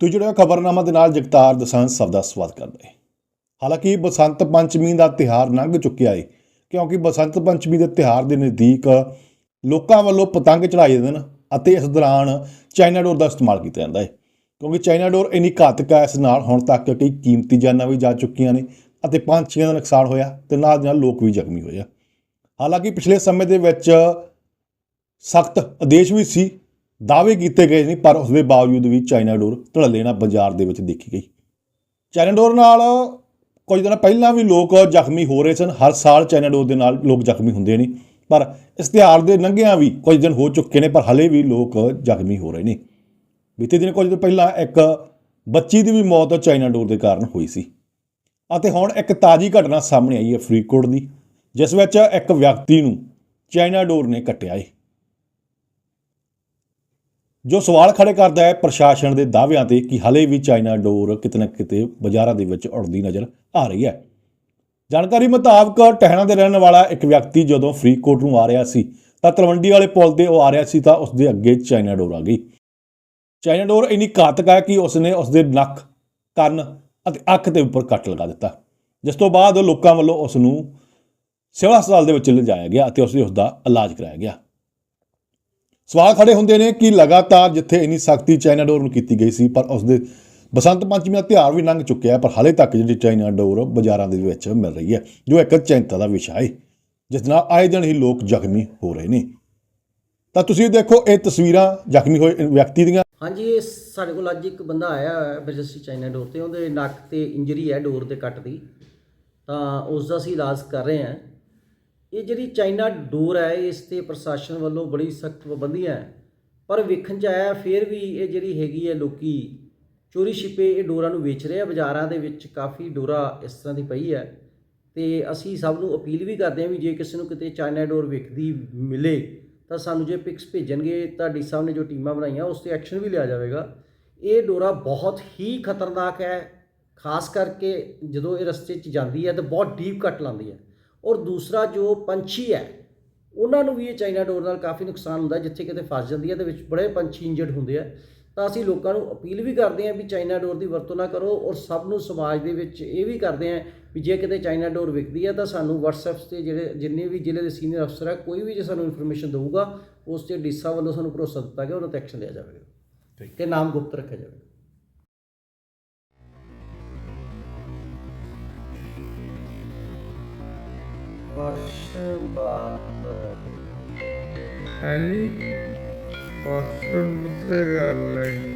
ਤੁਸੀਂ ਜੁੜਿਆ ਖਬਰਨਾਮਾ ਦੇ ਨਾਲ ਜਗਤਾਰ ਦਸਾਂਝ ਸਭ ਦਾ ਸਵਾਗਤ ਕਰਦੇ ਹਾਂ। ਹਾਲਾਂਕਿ ਬਸੰਤ ਪੰਚਮੀ ਦਾ ਤਿਹਾਰ ਲੰਘ ਚੁੱਕਿਆ ਹੈ ਕਿਉਂਕਿ ਬਸੰਤ ਪੰਚਮੀ ਦੇ ਤਿਹਾਰ ਦੇ ਨਜ਼ਦੀਕ ਲੋਕਾਂ ਵੱਲੋਂ ਪਤੰਗ ਚੜਾਏ ਜਾਂਦੇ ਨੇ ਅਤੇ ਇਸ ਦੌਰਾਨ ਚਾਈਨਾ ਡੋਰ ਦਾ ਇਸਤੇਮਾਲ ਕੀਤਾ ਜਾਂਦਾ ਹੈ ਕਿਉਂਕਿ ਚਾਈਨਾ ਡੋਰ ਇੰਨੀ ਘਾਤਕ ਹੈ, ਇਸ ਨਾਲ ਹੁਣ ਤੱਕ ਕਈ ਕੀਮਤੀ ਜਾਨਾਂ ਵੀ ਜਾ ਚੁੱਕੀਆਂ ਨੇ ਅਤੇ ਪੰਛੀਆਂ ਦਾ ਨੁਕਸਾਨ ਹੋਇਆ ਤੇ ਨਾਲ ਦੀ ਨਾਲ ਲੋਕ ਵੀ ਜ਼ਖਮੀ ਹੋਏ ਆ। ਹਾਲਾਂਕਿ ਪਿਛਲੇ ਸਮੇਂ ਦੇ ਵਿੱਚ ਸਖਤ ਆਦੇਸ਼ ਵੀ ਸੀ ਦਾਅਵੇ ਕੀਤੇ ਗਏ ਨਹੀਂ ਪਰ ਉਸ ਦੇ ਬਾਵਜੂਦ ਵੀ ਚਾਈਨਾ ਡੋਰ ਧੜੱਲੇ ਨਾਲ ਬਾਜ਼ਾਰ ਦੇ ਵਿੱਚ ਦੇਖੀ ਗਈ। ਚਾਈਨਾ ਡੋਰ ਨਾਲ ਕੁਝ ਦਿਨ ਪਹਿਲਾਂ ਵੀ ਲੋਕ ਜ਼ਖਮੀ ਹੋ ਰਹੇ ਸਨ। ਹਰ ਸਾਲ ਚਾਈਨਾ ਡੋਰ ਦੇ ਨਾਲ ਲੋਕ ਜ਼ਖਮੀ ਹੁੰਦੇ ਨੇ, ਪਰ ਇਸ਼ਤਿਹਾਰ ਦੇ ਲੰਘਿਆਂ ਵੀ ਕੁਝ ਦਿਨ ਹੋ ਚੁੱਕੇ ਨੇ, ਪਰ ਹਲੇ ਵੀ ਲੋਕ ਜ਼ਖਮੀ ਹੋ ਰਹੇ ਨੇ। ਬੀਤੇ ਦਿਨ ਕੁਝ ਦਿਨ ਪਹਿਲਾਂ ਇੱਕ ਬੱਚੀ ਦੀ ਵੀ ਮੌਤ ਚਾਈਨਾ ਡੋਰ ਦੇ ਕਾਰਨ ਹੋਈ ਸੀ। ਅਤੇ ਹੁਣ ਇੱਕ ਤਾਜ਼ੀ ਘਟਨਾ ਸਾਹਮਣੇ ਆਈ ਹੈ ਫਰੀਦਕੋਟ ਦੀ, ਜਿਸ ਵਿੱਚ ਇੱਕ ਵਿਅਕਤੀ ਨੂੰ ਚਾਈਨਾ ਡੋਰ ਨੇ ਕੱਟਿਆ ਹੈ ਜੋ ਸਵਾਲ ਖੜੇ ਕਰਦਾ ਹੈ ਪ੍ਰਸ਼ਾਸਨ ਦੇ ਦਾਅਵਿਆਂ ਤੇ ਕਿ ਹਲੇ ਵੀ ਚਾਈਨਾ ਡੋਰ ਕਿਤੇ ਨਾ ਕਿਤੇ ਬਾਜ਼ਾਰਾਂ ਦੇ ਵਿੱਚ ਉੜਦੀ ਨਜ਼ਰ ਆ ਰਹੀ ਹੈ। ਜਾਣਕਾਰੀ ਮੁਤਾਬਕ ਟਹਿਣਾ ਦੇ ਰਹਿਣ ਵਾਲਾ ਇੱਕ ਵਿਅਕਤੀ ਜਦੋਂ ਫਰੀਦਕੋਟ ਨੂੰ ਆ ਰਿਹਾ ਸੀ, ਤਾਂ ਤਲਵੰਡੀ ਵਾਲੇ ਪੁਲ ਤੇ ਉਹ ਆ ਰਿਹਾ ਸੀ ਤਾਂ ਉਸ ਦੇ ਅੱਗੇ ਚਾਈਨਾ ਡੋਰ ਆ ਗਈ। ਚਾਈਨਾ ਡੋਰ ਇੰਨੀ ਘਾਤਕ ਹੈ ਕਿ ਉਸ ਨੇ ਉਸ ਦੇ ਨੱਕ, ਕੰਨ ਅਤੇ ਅੱਖ ਦੇ ਉੱਪਰ ਕੱਟ ਲਗਾ ਦਿੱਤਾ, ਜਿਸ ਤੋਂ ਬਾਅਦ ਲੋਕਾਂ ਵੱਲੋਂ ਉਸ ਨੂੰ ਸਿਵਲ ਹਸਪਤਾਲ ਦੇ ਵਿੱਚ ਲਿਜਾਇਆ ਗਿਆ ਅਤੇ ਉਸ ਦੇ ਉਸ ਦਾ ਇਲਾਜ ਕਰਾਇਆ ਗਿਆ। ਸਵਾਲ ਖੜੇ ਹੁੰਦੇ ਨੇ ਕਿ ਲਗਾਤਾਰ ਜਿੱਥੇ ਇੰਨੀ ਸਖਤੀ ਚਾਈਨਾ ਡੋਰ ਨੂੰ ਕੀਤੀ ਗਈ ਸੀ, ਪਰ ਉਸ ਦੇ ਬਸੰਤ ਪੰਚਮੀ ਦਾ ਤਿਉਹਾਰ ਵੀ ਲੰਘ ਚੁੱਕਿਆ ਪਰ ਹਾਲੇ ਤੱਕ ਜਿਹੜੀ ਚਾਈਨਾ ਡੋਰ ਬਾਜ਼ਾਰਾਂ ਦੇ ਵਿੱਚ ਮਿਲ ਰਹੀ ਹੈ, ਜੋ ਇੱਕ ਚਿੰਤਾ ਦਾ ਵਿਸ਼ਾ ਹੈ ਜਿਸ ਨਾਲ ਆਏ ਦਿਨ ਹੀ ਲੋਕ ਜ਼ਖਮੀ ਹੋ ਰਹੇ ਨੇ। ਤਾਂ ਤੁਸੀਂ ਦੇਖੋ, ਇਹ ਤਸਵੀਰਾਂ ਜ਼ਖਮੀ ਹੋਏ ਵਿਅਕਤੀ ਦੀਆਂ। ਹਾਂਜੀ, ਇਹ ਸਾਡੇ ਕੋਲ ਅੱਜ ਇੱਕ ਬੰਦਾ ਆਇਆ ਹੋਇਆ ਚਾਈਨਾ ਡੋਰ ਤੇ, ਉਹਦੇ ਨੱਕ ਤੇ ਇੰਜਰੀ ਹੈ ਡੋਰ ਦੇ ਕੱਟ ਦੀ। ਤਾਂ ਉਸ ਦਾ ਅਸੀਂ ਇਲਾਜ ਕਰ ਰਹੇ ਹਾਂ। ਇਹ ਜਿਹੜੀ ਚਾਈਨਾ ਡੋਰ ਹੈ, ਇਸ ਤੇ ਪ੍ਰਸ਼ਾਸਨ ਵੱਲੋਂ ਬੜੀ ਸਖਤ ਪਾਬੰਦੀਆਂ ਹੈ। ਪਰ ਵੇਖਣ ਚ ਆਇਆ, ਫਿਰ ਵੀ ਇਹ ਜਿਹੜੀ ਹੈਗੀ ਹੈ ਲੋਕੀ ਚੋਰੀ ਛਿਪੇ ਇਹ ਡੋਰਾਂ ਨੂੰ ਵੇਚ ਰਹੇ ਆ। ਬਾਜ਼ਾਰਾਂ ਦੇ ਵਿੱਚ ਕਾਫੀ ਡੋਰਾ ਇਸ ਤਰ੍ਹਾਂ ਦੀ ਪਈ ਹੈ। ਤੇ ਅਸੀਂ ਸਭ ਨੂੰ ਅਪੀਲ ਵੀ ਕਰਦੇ ਹਾਂ ਵੀ ਜੇ ਕਿਸੇ ਨੂੰ ਕਿਤੇ ਚਾਈਨਾ ਡੋਰ ਵਿਕਦੀ ਮਿਲੇ, ਤਾਂ ਸਾਨੂੰ ਜੇ ਪਿਕਸ ਭੇਜਣਗੇ, ਤੁਹਾਡੀ ਸਾਹਿਬ ਨੇ ਜੋ ਟੀਮਾਂ ਬਣਾਈਆਂ, ਉਸ ਤੇ ਐਕਸ਼ਨ ਵੀ ਲਿਆ ਜਾਵੇਗਾ। ਇਹ ਡੋਰਾ ਬਹੁਤ ਹੀ ਖਤਰਨਾਕ ਹੈ। ਖਾਸ ਕਰਕੇ ਜਦੋਂ ਇਹ ਰਸਤੇ 'ਚ ਜਾਂਦੀ ਹੈ, ਤਾਂ ਬਹੁਤ ਡੀਪ ਕੱਟ ਲਾਉਂਦੀ ਹੈ। ਔਰ ਦੂਸਰਾ ਜੋ ਪੰਛੀ ਹੈ ਉਹਨਾਂ ਨੂੰ ਵੀ ਇਹ ਚਾਈਨਾ ਡੋਰ ਨਾਲ ਕਾਫੀ ਨੁਕਸਾਨ ਹੁੰਦਾ। ਜਿੱਥੇ ਕਿਤੇ ਫਸ ਜਾਂਦੀ ਹੈ ਤੇ ਵਿੱਚ ਬੜੇ ਪੰਛੀ ਇੰਜਰਡ ਹੁੰਦੇ ਆ। ਤਾਂ ਅਸੀਂ ਲੋਕਾਂ ਨੂੰ ਅਪੀਲ ਵੀ ਕਰਦੇ ਹਾਂ ਵੀ ਚਾਈਨਾ ਡੋਰ ਦੀ ਵਰਤੋਂ ਨਾ ਕਰੋ ਔਰ ਸਭ ਨੂੰ ਸਮਾਜ ਦੇ ਵਿੱਚ ਇਹ ਵੀ ਕਰਦੇ ਹਾਂ ਵੀ ਜੇ ਕਿਤੇ ਚਾਈਨਾ ਡੋਰ ਵਿਕਦੀ ਹੈ ਤਾਂ ਸਾਨੂੰ WhatsApp ਤੇ ਜਿਹੜੇ ਜਿੰਨੇ ਵੀ ਜ਼ਿਲ੍ਹੇ ਦੇ ਸੀਨੀਅਰ ਅਫਸਰ ਹੈ ਕੋਈ ਵੀ ਜੇ ਸਾਨੂੰ ਇਨਫੋਰਮੇਸ਼ਨ ਦੇਊਗਾ ਉਸ ਤੇ ਡੀਸਾ ਵੱਲੋਂ ਸਾਨੂੰ ਭਰੋਸਾ ਦਿੱਤਾ ਗਿਆ ਉਹਨਾਂ ਤੇ ਐਕਸ਼ਨ ਲਿਆ ਜਾਵੇਗਾ। ਤੇ ਨਾਮ ਗੁਪਤ ਰੱਖਿਆ ਜਾਵੇਗਾ। ਹਾਂਜੀ ਹਸਪੀਟਲ ਤੇ ਗੱਲ ਹੈ